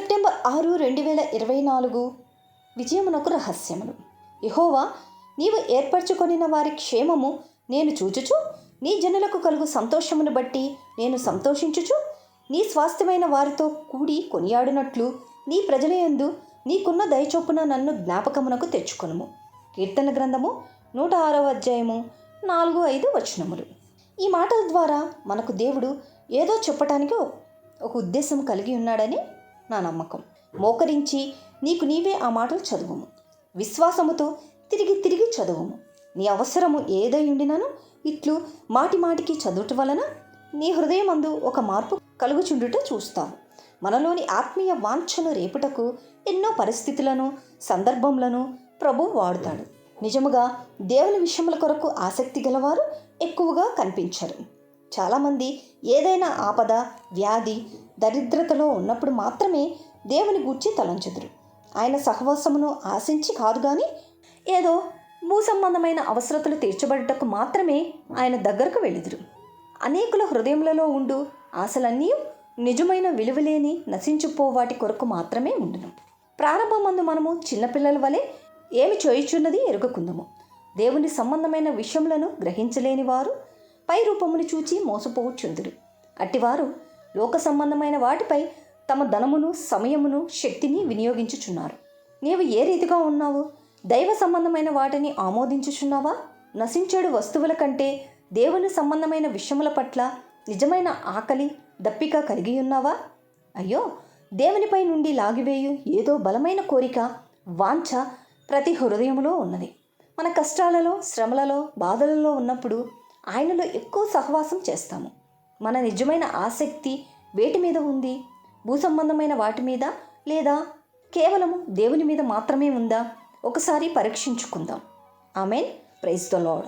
September ఆరు రెండు వేల ఇరవై నాలుగు. విజయమునకు రహస్యములు. యహోవా నీవు ఏర్పరచుకొనిన వారి క్షేమము నేను చూచుచు? నీ జనులకు కలుగు సంతోషమును బట్టి నేను సంతోషించుచు? నీ స్వాస్థ్యమైన వారితో కూడి కొనియాడినట్లు నీ ప్రజలయందు నీకున్న దయచొప్పున నన్ను జ్ఞాపకమునకు తెచ్చుకొనుము. కీర్తన గ్రంథము నూట ఆరవ అధ్యాయము నాలుగు ఐదు వచనములు. ఈ మాటల ద్వారా మనకు దేవుడు ఏదో చెప్పటానికి ఒక ఉద్దేశం కలిగి ఉన్నాడని నా నమ్మకం. మోకరించి నీకు నీవే ఆ మాటలు చదువుము. విశ్వాసముతో తిరిగి తిరిగి చదువుము. నీ అవసరము ఏదై ఉండినను ఇట్లు మాటి మాటికి చదువుట వలన నీ హృదయమందు ఒక మార్పు కలుగుచుండుట చూస్తావు. మనలోని ఆత్మీయ వాంఛను రేపుటకు ఎన్నో పరిస్థితులను సందర్భములను ప్రభు వాడుతాడు. నిజముగా దేవుని విషయముల కొరకు ఆసక్తి గలవారు ఎక్కువగా కనిపించరు. చాలామంది ఏదైనా ఆపద వ్యాధి దరిద్రతలో ఉన్నప్పుడు మాత్రమే దేవుని గూర్చి తలంచుదురు. ఆయన సహవాసమును ఆశించి కాదు కానీ ఏదో భూ సంబంధమైన అవసరతలు తీర్చబడటకు మాత్రమే ఆయన దగ్గరకు వెళ్ళిదురు. అనేకుల హృదయములలో ఉండు ఆశలన్నీ నిజమైన విలువలేని నశించిపో వాటి కొరకు మాత్రమే ఉండును. ప్రారంభమందు మనము చిన్నపిల్లల వలె ఏమి చేయుచున్నది ఎరుగకుందము. దేవుని సంబంధమైన విషయములను గ్రహించలేని వారు పై రూపమును చూచి మోసపోవచ్చుందురు. అట్టివారు లోక సంబంధమైన వాటిపై తమ ధనమును సమయమును శక్తిని వినియోగించుచున్నారు. నీవు ఏ రీతిగా ఉన్నావు? దైవ సంబంధమైన వాటిని ఆమోదించుచున్నావా? నశించేడు వస్తువుల కంటే దేవుని సంబంధమైన విషయముల పట్ల నిజమైన ఆకలి దప్పిక కలిగి ఉన్నావా? అయ్యో దేవునిపై నుండి లాగివేయు ఏదో బలమైన కోరిక వాంఛ ప్రతి హృదయములో ఉన్నది. మన కష్టాలలో శ్రమలలో బాధలలో ఉన్నప్పుడు ఆయనలో ఎక్కువ సహవాసం చేస్తాము. మన నిజమైన ఆసక్తి వేటి మీద ఉంది? భూసంబంధమైన వాటి మీద లేదా కేవలము దేవుని మీద మాత్రమే ఉందా? ఒకసారి పరీక్షించుకుందాం. ఆమెన్. Praise the Lord